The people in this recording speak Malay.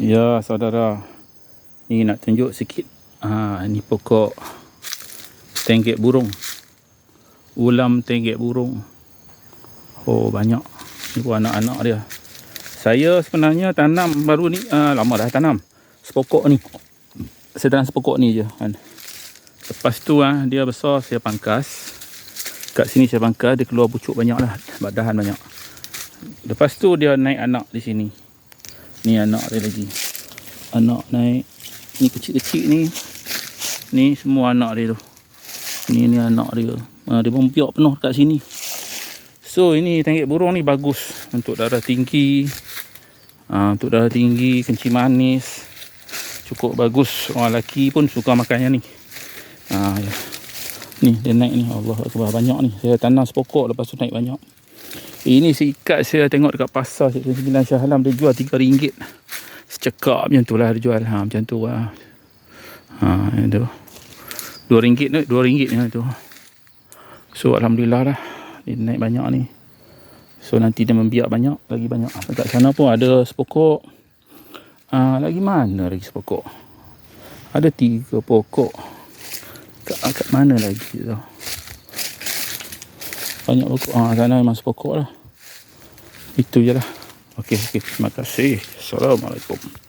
Ya saudara. Ni nak tunjuk sikit. Ha, Ni pokok Tenggek burung. Ulam tenggek burung. Oh banyak. Ni pun anak-anak dia. Saya sebenarnya tanam baru ni uh, Lama dah tanam. Sepokok ni. Saya tanam sepokok ni je kan. Lepas tu ah dia besar saya pangkas. Kat sini saya pangkas Dia keluar pucuk banyak lah Dahan banyak. Lepas tu dia naik anak di sini Ni anak dia lagi. Anak naik. Ni kecil-kecil ni. Ni semua anak dia tu. Ni ni anak dia. Ha, dia mempiak penuh kat sini. So ini tenggek burung ni bagus untuk darah tinggi. Ha, untuk darah tinggi, kencing manis. Cukup bagus. Orang lelaki pun suka makannya ni. Ha, ya. Ni dia naik ni. Allah Akbar banyak ni. Saya tanam sepokok lepas tu naik banyak. Ini si ikat saya tengok dekat pasar Sembilan Shah Alam. Dia jual RM3 Secekak macam tu lah dia jual. Ha, Macam tu lah. Ha, itu. RM2 ni RM2 ni lah tu. So Alhamdulillah lah. Dia naik banyak ni. So nanti dia membiak banyak Lagi banyak. Dekat sana pun ada sepokok. Ha, Lagi mana lagi sepokok? Ada tiga pokok. Kat, kat mana lagi tu banyak pokok ah sana memang sepokok lah. Itu je lah. Okey okey. Terima kasih. Assalamualaikum